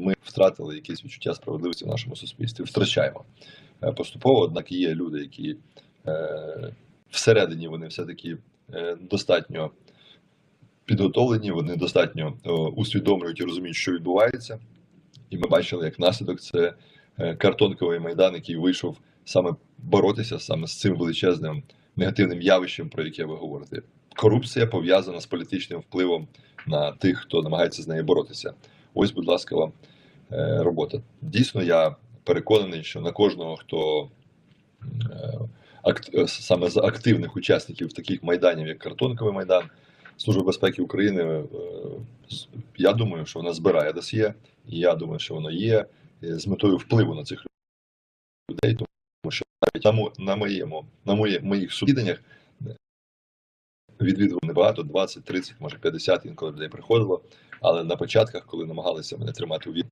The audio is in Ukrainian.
ми втратили якесь відчуття справедливості в нашому суспільстві. Втрачаємо Е, поступово, однак є люди, які е, всередині вони все-таки е, достатньо підготовлені, вони достатньо усвідомлюють і розуміють, що відбувається. І ми бачили, як наслідок це картонковий майдан, який вийшов саме боротися саме з цим величезним негативним явищем, про яке ви говорите. Корупція пов'язана з політичним впливом на тих, хто намагається з нею боротися. Ось, будь ласка, вам е, робота. Дійсно, я переконаний, що на кожного, хто е, е, саме з активних учасників таких майданів, як Картонковий майдан, Служба безпеки України, я думаю, що вона збирає досьє, і я думаю, що воно є з метою впливу на цих людей, тому що навіть на, моєму, на моє, моїх сусіденнях відвідував небагато, 20, 30, може 50 інколи людей приходило. Але на початках, коли намагалися мене тримати у від